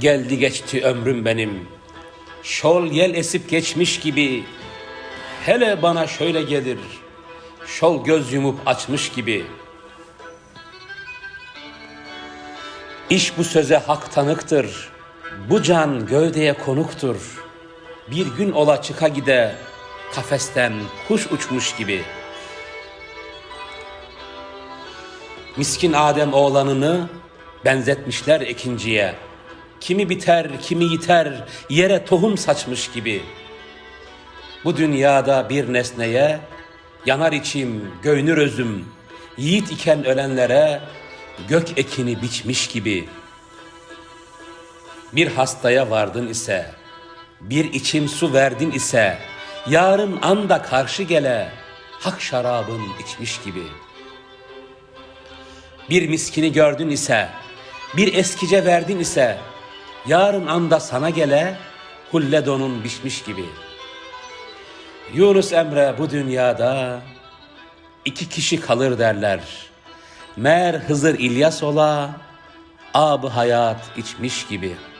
Geldi geçti ömrüm benim. Şol yel esip geçmiş gibi. Hele bana şöyle gelir. Şol göz yumup açmış gibi. İş bu söze hak tanıktır. Bu can gövdeye konuktur. Bir gün ola çıka gide kafesten kuş uçmuş gibi. Miskin Adem oğlanını benzetmişler ikinciye. Kimi biter, kimi yiter, yere tohum saçmış gibi. Bu dünyada bir nesneye yanar içim, göynür özüm. Yiğit iken ölenlere gök ekini biçmiş gibi. Bir hastaya vardın ise, bir içim su verdin ise, yarın anda karşı gele, hak şarabın içmiş gibi. Bir miskini gördün ise, bir eskice verdin ise, yarın anda sana gele, hulle donun biçmiş gibi. Yunus Emre bu dünyada iki kişi kalır derler. Mer Hızır İlyas ola, ab hayat içmiş gibi.''